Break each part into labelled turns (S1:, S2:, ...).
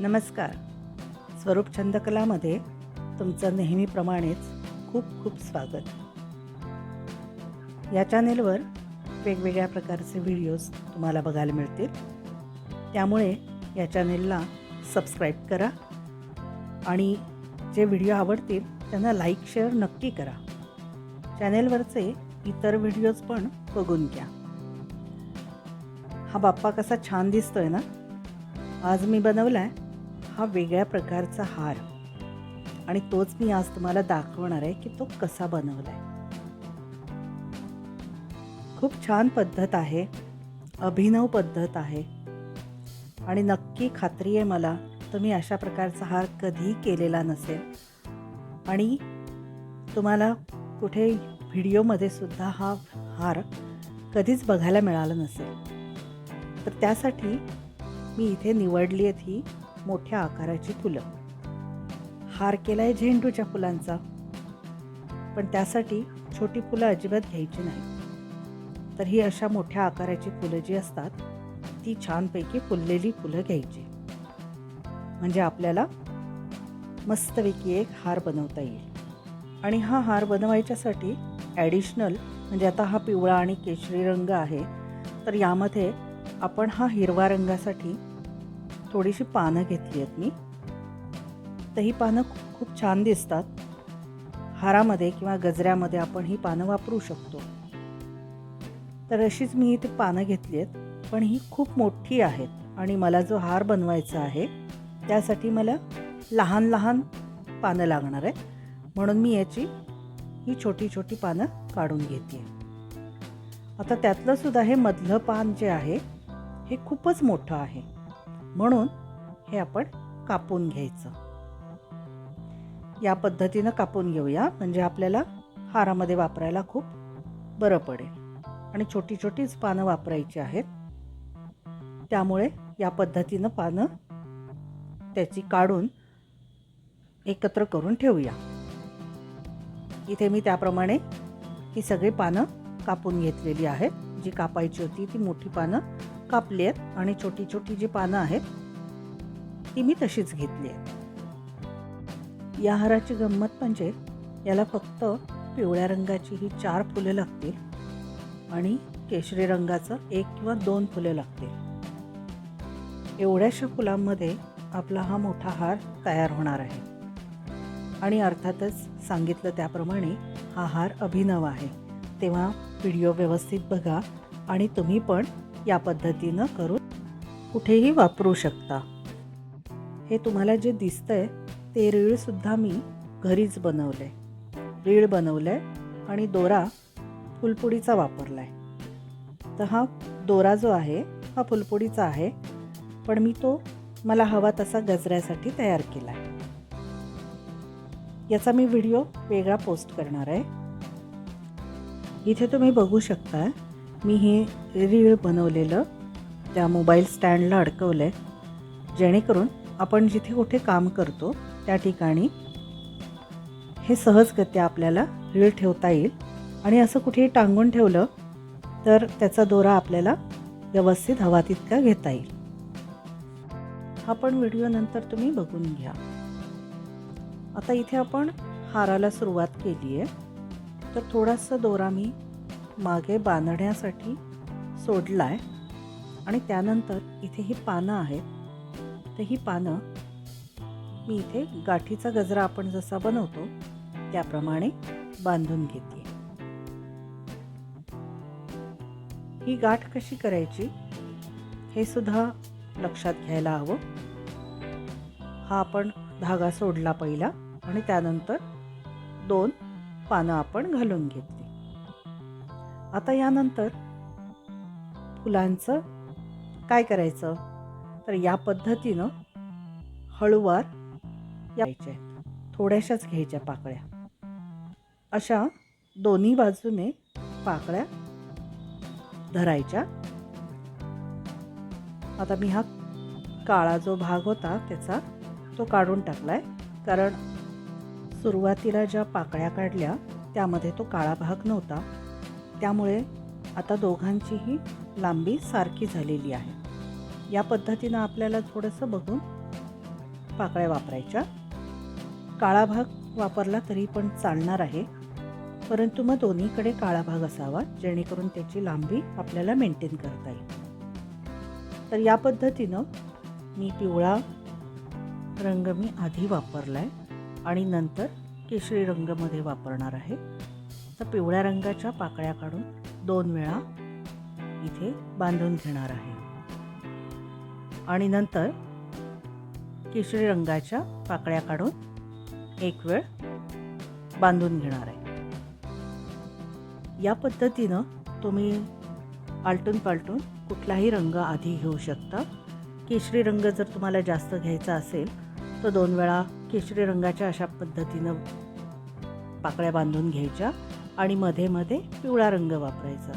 S1: नमस्कार. स्वरूप छंदकलामध्ये तुमचं नेहमीप्रमाणेच खूप खूप स्वागत. या चॅनेलवर वेगवेगळ्या प्रकारचे व्हिडिओज तुम्हाला बघायला मिळतील. त्यामुळे या चॅनेलला सबस्क्राईब करा आणि जे व्हिडिओ आवडतील त्यांना लाईक शेअर नक्की करा. चॅनेलवरचे इतर व्हिडिओज पण बघून घ्या. हा बाप्पा कसा छान दिसतोय ना? आज मी बनवला आहे हा वेगळ्या प्रकारचा हार. आणि तोच मी आज तुम्हाला दाखवणार आहे की तो कसा बनवलाय. खूप छान पद्धत आहे. अभिनव पद्धत आहे. आणि नक्की खात्री आहे मला तुम्ही अशा प्रकारचा हार कधी केलेला नसेल. आणि तुम्हाला कुठे व्हिडिओमध्ये सुद्धा हा हार कधीच बघायला मिळाला नसेल. तर त्यासाठी मी इथे निवडली आहेत ही मोठ्या आकाराची फुलं. हार केला आहे झेंडूच्या फुलांचा. पण त्यासाठी छोटी फुलं अजिबात घ्यायची नाही. तर ही अशा मोठ्या आकाराची फुलं जी असतात ती छानपैकी फुललेली फुलं घ्यायची. म्हणजे आपल्याला मस्तपैकी एक हार बनवता येईल. आणि हा हार बनवायच्यासाठी ॲडिशनल म्हणजे आता हा पिवळा आणि केशरी रंग आहे तर यामध्ये आपण हा हिरवा रंगासाठी थोडीशी पानं घेतली आहेत मी. तर ही पानं खूप छान दिसतात. हारामध्ये किंवा गजऱ्यामध्ये आपण ही पानं वापरू शकतो. तर अशीच मी इथे पानं घेतली आहेत. पण ही खूप मोठी आहेत आणि मला जो हार बनवायचा आहे त्यासाठी मला लहान लहान पानं लागणार आहे म्हणून मी याची ही छोटी छोटी पानं काढून घेते आता त्यातलं सुद्धा हे मधलं पान जे आहे हे खूपच मोठं आहे. म्हणून हे आपण कापून घ्यायचं. या पद्धतीनं कापून घेऊया. म्हणजे आपल्याला हारामध्ये वापरायला खूप बरं पडेल. आणि छोटी छोटीच पानं वापरायची आहेत. त्यामुळे या पद्धतीनं पानं त्याची काढून एकत्र करून ठेवूया. इथे मी त्याप्रमाणे ही सगळी पानं कापून घेतलेली आहेत. जी कापायची होती ती मोठी पानं कापली आहेत आणि छोटी छोटी जी पानं आहेत ती मी तशीच घेतली आहेत. या हाराची गंमत म्हणजे याला फक्त पिवळ्या रंगाची ही चार फुले लागतील आणि केशरी रंगाचं एक किंवा दोन फुले लागतील. एवढ्याशा फुलांमध्ये आपला हा मोठा हार तयार होणार आहे. आणि अर्थातच सांगितलं त्याप्रमाणे हा हार अभिनव आहे. तेव्हा व्हिडिओ व्यवस्थित बघा आणि तुम्ही पण या पद्धतीनं करून कुठेही वापरू शकता. हे तुम्हाला जे दिसतंय ते रीळसुद्धा मी घरीच बनवलं आहे रीळ बनवलं आहे आणि दोरा फुलपुडीचा वापरला आहे तर हा दोरा जो आहे हा फुलपुडीचा आहे पण मी तो मला हवा तसा गजऱ्यासाठी तयार केला आहे याचा मी व्हिडिओ वेगळा पोस्ट करणार आहे. इथे तुम्ही बघू शकता मी हे रीळ बनवलेलं त्या मोबाईल स्टँडला अडकवलं आहे जेणेकरून आपण जिथे कुठे काम करतो त्या ठिकाणी हे सहजगत्या आपल्याला रीळ ठेवता येईल. आणि असं कुठेही टांगून ठेवलं तर त्याचा दोरा आपल्याला व्यवस्थित हवा तितका घेता येईल. हा पण व्हिडिओ नंतर तुम्ही बघून घ्या. आता इथे आपण हाराला सुरुवात केली आहे तर थोडासा दोरा मी मागे बांधण्यासाठी सोडला आहे आणि त्यानंतर इथे ही पानं आहेत. तर ही पानं मी इथे गाठीचा गजरा आपण जसा बनवतो त्याप्रमाणे बांधून घेते. ही गाठ कशी करायची हे सुद्धा लक्षात घ्यायला हवं. हा आपण धागा सोडला पहिला आणि त्यानंतर दोन पानं आपण घालून घेतली. आता यानंतर फुलांचं काय करायचं? तर या पद्धतीनं हळूवार यायच्या थोड्याशाच घ्यायच्या पाकळ्या. अशा दोन्ही बाजूने पाकळ्या धरायच्या. आता मी हा काळा जो भाग होता त्याचा तो काढून टाकलाय. कारण सुरुवातीला ज्या पाकळ्या काढल्या त्यामध्ये तो काळा भाग नव्हता. त्यामुळे आता दोघांचीही लांबी सारखी झालेली आहे. या पद्धतीनं आपल्याला थोडंसं बघून पाकळ्या वापरायच्या. काळा भाग वापरला तरी पण चालणार आहे. परंतु मग दोन्हीकडे काळा भाग असावा जेणेकरून त्याची लांबी आपल्याला मेंटेन करता येईल. तर या पद्धतीनं मी पिवळा रंग मी आधी वापरला आहे आणि नंतर केशरी रंगमध्ये वापरणार आहे. तर पिवळ्या रंगाच्या पाकळ्या काढून दोन वेळा इथे बांधून घेणार आहे. आणि नंतर केशरी रंगाच्या पाकळ्या काढून एक वेळ बांधून घेणार आहे. या पद्धतीनं तुम्ही आलटून पालटून कुठलाही रंग आधी घेऊ शकता. केशरी रंग जर तुम्हाला जास्त घ्यायचा असेल तर दोन वेळा केशरी रंगाच्या अशा पद्धतीनं पाकळ्या बांधून घ्यायच्या. आणि मध्ये मध्ये पिवळा रंग वापरायचा.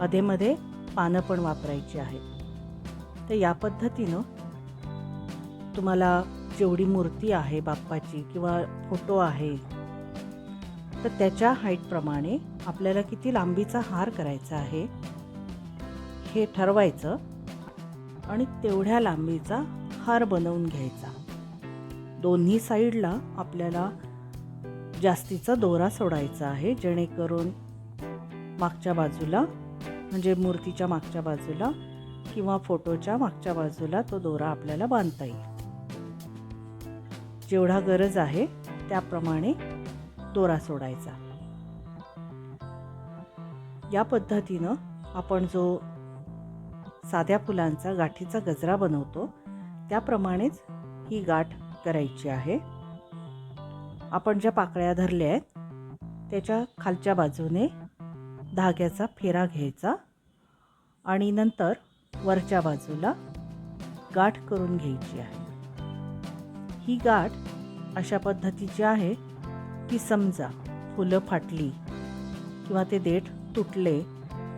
S1: अधेमध्ये पानं पण वापरायची आहेत. तर या पद्धतीनं तुम्हाला जेवढी मूर्ती आहे बाप्पाची किंवा फोटो आहे तर त्याच्या हाईटप्रमाणे आपल्याला किती लांबीचा हार करायचा आहे हे ठरवायचं आणि तेवढ्या लांबीचा हार बनवून घ्यायचा. दोन्ही साईडला आपल्याला जास्तीचा दोरा सोडायचा आहे जेणेकरून मागच्या बाजूला म्हणजे मूर्तीच्या मागच्या बाजूला किंवा फोटोच्या मागच्या बाजूला तो दोरा आपल्याला बांधता येईल. जेवढा गरज आहे त्याप्रमाणे दोरा सोडायचा. या पद्धतीनं आपण जो साध्या फुलांचा गाठीचा गजरा बनवतो त्याप्रमाणेच ही गाठ करायची आहे. आपण ज्या पाकळ्या धरल्या आहेत त्याच्या खालच्या बाजूने धाग्याचा फेरा घ्यायचा आणि नंतर वरच्या बाजूला गाठ करून घ्यायची आहे. ही गाठ अशा पद्धतीची आहे की समजा फुलं फाटली किंवा ते देठ तुटले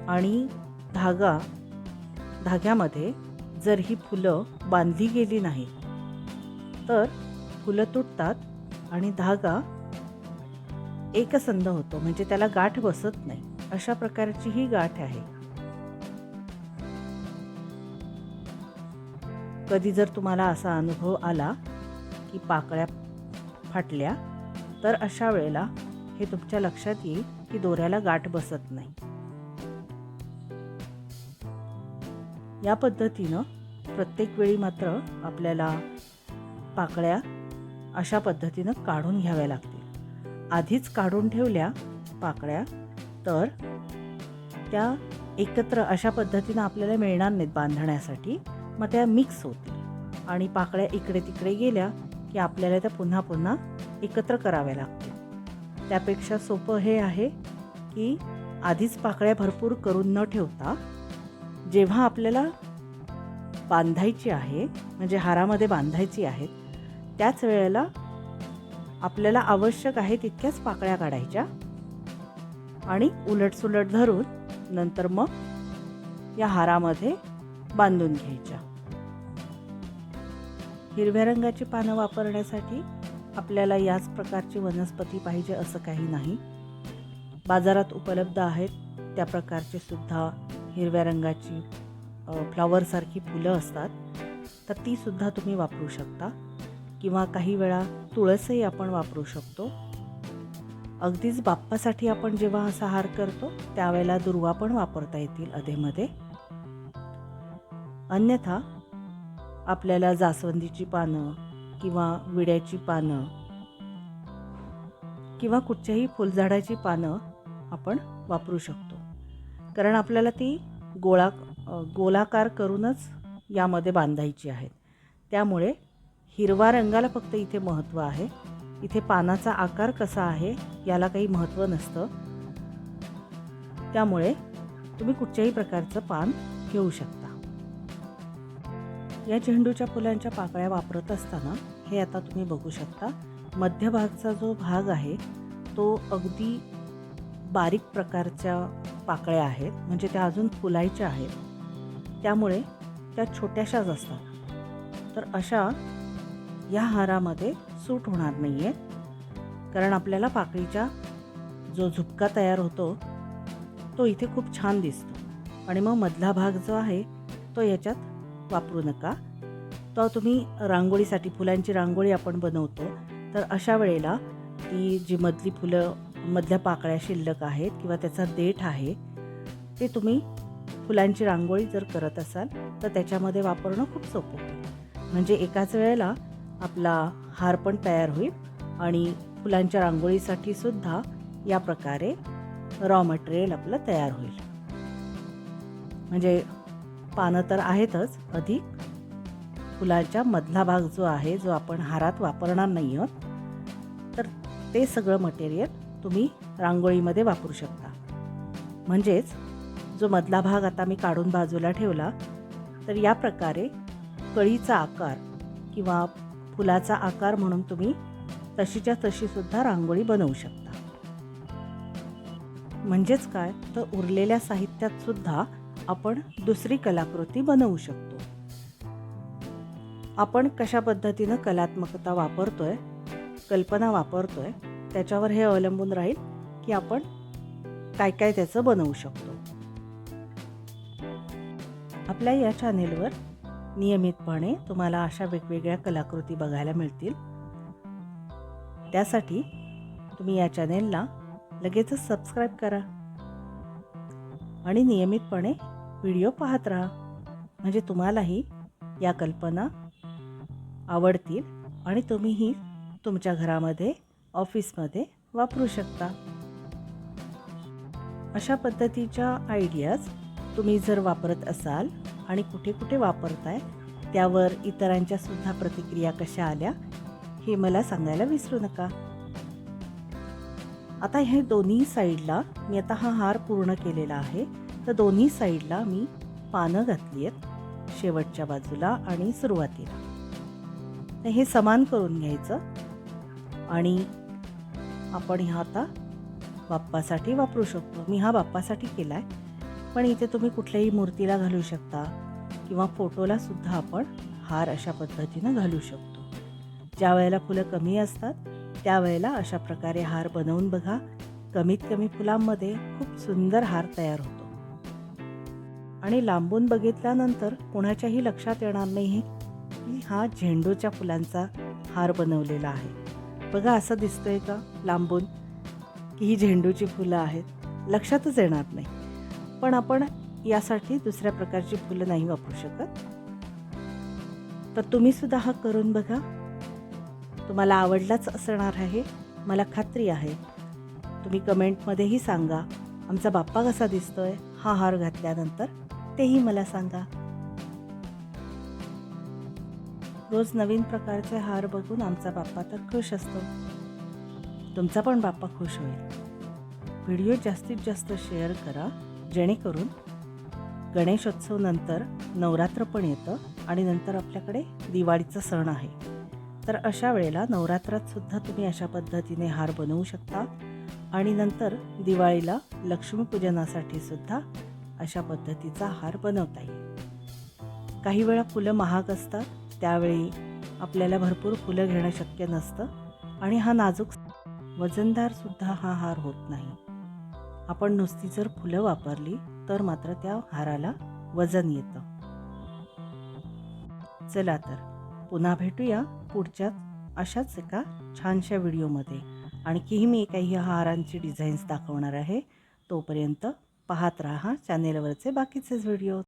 S1: आणि धागा धाग्यामध्ये जर ही फुलं बांधली गेली नाही तर फुलं तुटतात आणि धागा एकसंध होतो. म्हणजे त्याला गाठ बसत नाही. अशा प्रकारची ही गाठ आहे. कधी जर तुम्हाला असा अनुभव आला की पाकळ्या फाटल्या तर अशा वेळेला हे तुमच्या लक्षात येईल की दोऱ्याला गाठ बसत नाही. या पद्धतीनं प्रत्येक वेळी मात्र आपल्याला पाकळ्या अशा पद्धतीनं काढून घ्याव्या लागतील. आधीच काढून ठेवल्या पाकळ्या तर त्या एकत्र अशा पद्धतीनं आपल्याला मिळणार नाहीत बांधण्यासाठी. मग त्या मिक्स होतील. आणि पाकळ्या इकडे तिकडे गेल्या की आपल्याला त्या पुन्हा पुन्हा एकत्र कराव्या लागतील. त्यापेक्षा सोपं हे आहे की आधीच पाकळ्या भरपूर करून न ठेवता जेव्हा आपल्याला बांधायची आहे म्हणजे हारामध्ये बांधायची आहेत त्याच वेळेला आपल्याला आवश्यक आहे तितक्याच पाकळ्या काढायच्या आणि उलटसुलट धरून नंतर मग या हारामध्ये बांधून घ्यायच्या. हिरव्या रंगाची पानं वापरण्यासाठी आपल्याला याच प्रकारची वनस्पती पाहिजे असं काही नाही. बाजारात उपलब्ध आहेत त्या प्रकारचे सुद्धा हिरव्या रंगाची फ्लॉवरसारखी फुलं असतात तर तीसुद्धा तुम्ही वापरू शकता. किंवा काही वेळा तुळसही आपण वापरू शकतो. अगदीच बाप्पासाठी आपण जेव्हा असा हार करतो त्यावेळेला दुर्वा पण वापरता येतील अधेमध्ये. अन्यथा आपल्याला जास्वंदीची पानं किंवा विड्याची पानं किंवा कुठच्याही फुलझाडाची पानं आपण वापरू शकतो. कारण आपल्याला ती गोळा गोलाकार करूनच यामध्ये बांधायची आहेत. त्यामुळे हिरवा रंगाला फक्त इथे महत्त्व आहे. इथे पानाचा आकार कसा आहे याला काही महत्त्व नसतं. त्यामुळे तुम्ही कुठच्याही प्रकारचं पान घेऊ शकता. या झेंडूच्या फुलांच्या पाकळ्या वापरत असताना हे आता तुम्ही बघू शकता. मध्यभागचा जो भाग आहे तो अगदी बारीक प्रकारच्या पाकळ्या आहेत. म्हणजे त्या अजून फुलायच्या आहेत. त्यामुळे त्या छोट्याशाच असतात. तर अशा या हारामध्ये सूट होणार नाही आहे कारण आपल्याला पाकळीचा जो झुपका तयार होतो तो इथे खूप छान दिसतो. आणि मग मधला भाग जो आहे तो याच्यात वापरू नका. तो तुम्ही रांगोळीसाठी फुलांची रांगोळी आपण बनवतो. तर अशा वेळेला ती जी मधली फुलं मधल्या पाकळ्या शिल्लक आहेत किंवा त्याचा देठ आहे ते तुम्ही फुलांची रांगोळी जर करत असाल तर त्याच्यामध्ये वापरणं खूप सोपं म्हणजे एकाच वेळेला आपला हार पण तयार होईल आणि फुलांच्या रांगोळीसाठी सुद्धा या प्रकारे रॉ मटेरियल आपलं तयार होईल. म्हणजे पानं तर आहेतच अधिक. फुलाच्या मधला भाग जो आहे जो आपण हारात वापरणार नाही आहोत तर ते सगळं मटेरियल तुम्ही रांगोळीमध्ये वापरू शकता. म्हणजेच जो मधला भाग आता मी काढून बाजूला ठेवला तर या प्रकारे कळीचा आकार किंवा फुलाचा आकार म्हणून तुम्ही तशीच्या तशी सुद्धा रांगोळी बनवू शकता. म्हणजेच काय? तर उरलेल्या साहित्यात सुद्धा आपण दुसरी कलाकृती बनवू शकतो. आपण कशा पद्धतीनं कलात्मकता वापरतोय कल्पना वापरतोय त्याच्यावर हे अवलंबून राहील की आपण काय काय त्याचं बनवू शकतो. आपल्या या चॅनेलवर नियमितपणे तुम्हाला अशा वेगवेगळ्या कलाकृती बघायला मिळतील. त्यासाठी तुम्ही या चॅनेलला लगेचच सबस्क्राईब करा आणि नियमितपणे व्हिडिओ पाहत राहा. म्हणजे तुम्हालाही या कल्पना आवडतील आणि तुम्हीही तुमच्या घरामध्ये ऑफिसमध्ये वापरू शकता. अशा पद्धतीच्या आयडियाज तुम्ही जर वापरत असाल आणि कुठे कुठे वापरताय त्यावर इतरांच्या सुद्धा प्रतिक्रिया कशा आल्या हे मला सांगायला विसरू नका. आता हे दोन्ही साईडला मी आता हा हार पूर्ण केलेला आहे. तर दोन्ही साईडला मी पानं घातली आहेत शेवटच्या बाजूला आणि सुरुवातीला. तर हे समान करून घ्यायचं आणि आपण ह्या आता बाप्पासाठी वापरू शकतो. मी हा बाप्पासाठी केला आहे पण इथे तुम्ही कुठल्याही मूर्तीला घालू शकता किंवा फोटोला सुद्धा आपण हार अशा पद्धतीनं घालू शकतो. ज्या वेळेला फुलं कमी असतात त्यावेळेला अशा प्रकारे हार बनवून बघा. कमीत कमी फुलांमध्ये खूप सुंदर हार तयार होतो. आणि लांबून बघितल्यानंतर कोणाच्याही लक्षात येणार नाही की हा झेंडूच्या फुलांचा हार बनवलेला आहे. बघा असं दिसतंय का लांबून? की ही झेंडूची फुलं आहेत. लक्षातच येणार नाही. पण आपण यासाठी दुसऱ्या प्रकारची फुलं नाही वापरू शकत. तर तुम्ही सुद्धा हा करून बघा. तुम्हाला आवडलाच असणार आहे मला खात्री आहे. तुम्ही कमेंटमध्येही सांगा आमचा बाप्पा कसा दिसतोय हा हार घातल्यानंतर तेही मला सांगा. रोज नवीन प्रकारचे हार बघून आमचा बाप्पा तर खुश असतो. तुमचा पण बाप्पा खुश होईल. व्हिडिओ जास्तीत जास्त शेअर करा. जेणेकरून गणेशोत्सव नंतर नवरात्र पण येतं आणि नंतर आपल्याकडे दिवाळीचा सण आहे. तर अशा वेळेला नवरात्रातसुद्धा तुम्ही अशा पद्धतीने हार बनवू शकता आणि नंतर दिवाळीला लक्ष्मीपूजनासाठी सुद्धा अशा पद्धतीचा हार बनवता येईल. काही वेळा फुलं महाग असतात त्यावेळी आपल्याला भरपूर फुलं घेणं शक्य नसतं आणि हा नाजूक वजनदारसुद्धा हा हार होत नाही. आपण नुसती जर फुलं वापरली तर मात्र त्या हाराला वजन येतं. चला तर पुन्हा भेटूया पुढच्या अशाच एका छानशा व्हिडिओमध्ये. आणखीही मी काही हारांची डिझाईन्स दाखवणार आहे. तोपर्यंत पाहत राहा चॅनेलवरचे बाकीचेच व्हिडिओ.